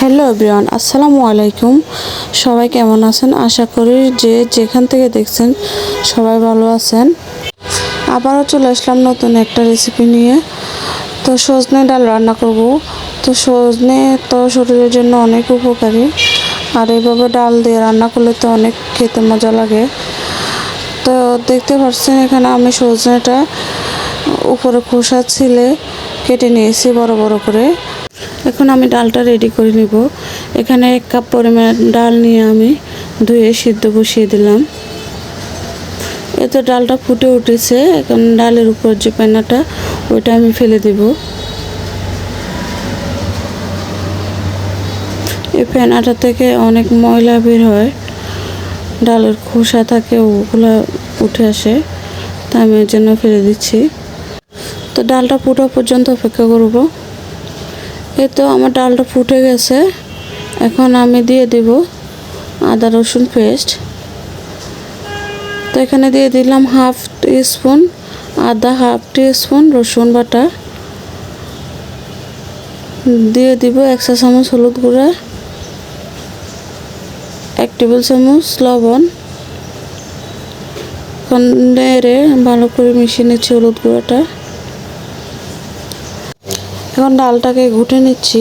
Hello everyone, আসসালামু আলাইকুম। সবাই কেমন আছেন? আশা করি যে যেখান থেকে দেখছেন সবাই ভালো আছেন। আবারও চলে আসলাম নতুন একটা রেসিপি নিয়ে। তো সজনে ডাল রান্না করব। তো সজনে তো শরীরের জন্য অনেক উপকারী। আর এইভাবে ডাল দিয়ে রান্না করলে তো অনেক খেতে মজা লাগে। তো দেখতে পাচ্ছেন এখানে আমি সজনেটা উপরে খোসা ছিলে কেটে নিয়েছি বড় বড় করে। এখন আমি ডালটা রেডি করে নিব। এখানে এক কাপ পরিমাণ ডাল নিয়ে আমি ধুয়ে সিদ্ধ বসিয়ে দিলাম। এতে ডালটা ফুটে উঠেছে। এখন ডালের উপর যে পেনাটা, ওইটা আমি ফেলে দিব। এই ফেনাটা থেকে অনেক ময়লা বের হয়। ডালের খোসা থাকে, ওগুলো উঠে আসে। তা আমি এর জন্য ফেলে দিচ্ছি। তো ডালটা ফুটা পর্যন্ত অপেক্ষা করব। এই তো আমার ডালটা ফুটে গেছে। এখন আমি দিয়ে দেব আদা রসুন পেস্ট। তো এখানে দিয়ে দিলাম হাফ স্পুন আদা, হাফ স্পুন রসুন বাটা। দিয়ে দিব এক চা চামচ হলুদ গুঁড়া, এক টেবিল চামচ লবণ। নেড়ে ভালো করে মিশিয়ে নিচ্ছি হলুদ গুঁড়াটা। এখন ডালটাকে ঘুটে নিচ্ছি।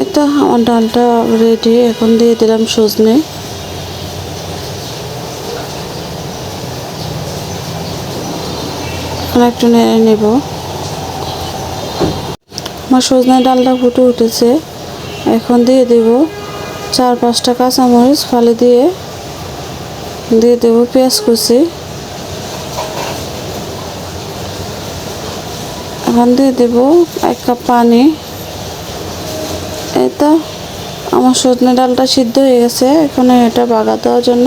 এই তো আমার ডালটা রেডি এখন দিয়ে দিলাম সজনে। এখন একটু নেড়ে নেব। আমার সজনে ডালটা ফুটে উঠেছে। এখন দিয়ে দেব চার পাঁচটা কাঁচামরিচ ফালি দিয়ে। দিয়ে দেব পেঁয়াজ কুচি। এখন দিয়ে দেব, এক কাপ পানি। তো, আমার সজনে ডালটা সিদ্ধ হয়ে গেছে, এখন এটা বাগা দেওয়ার জন্য।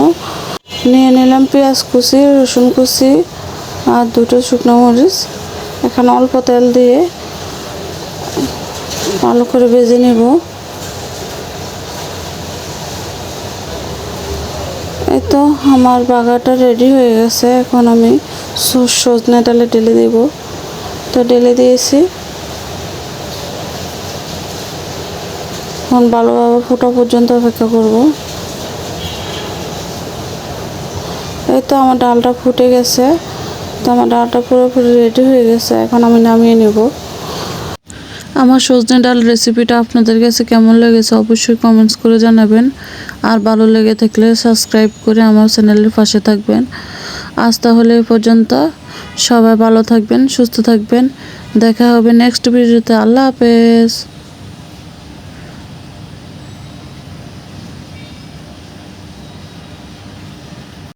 নিয়ে নিলাম পেঁয়াজ কুচি, রসুন কুচি আর দুটো শুকনো মরিচ। এখন অল্প তেল দিয়ে ভালো করে ভেজে নেব। এই তো, আমার বাগাটা রেডি হয়ে গেছে, এখন আমি সজনে ডালে ঢেলে দেব। তো ঢেলে দিয়েছি। এখন ভালোভাবে ফোটা পর্যন্ত অপেক্ষা করব। এই তো আমার ডালটা ফুটে গেছে। তো আমার ডালটা পুরোপুরি রেডি হয়ে গেছে। এখন আমি নামিয়ে নেব। আমার সজনে ডাল রেসিপিটা আপনাদের কাছে কেমন লেগেছে অবশ্যই কমেন্টস করে জানাবেন। আর ভালো লেগে থাকলে সাবস্ক্রাইব করে আমার চ্যানেলের পাশে থাকবেন। আজ তাহলে এ পর্যন্ত। সবাই ভালো থাকবেন, সুস্থ থাকবেন। দেখা হবে নেক্সট ভিডিওতে আল্লাহ হাফেজ।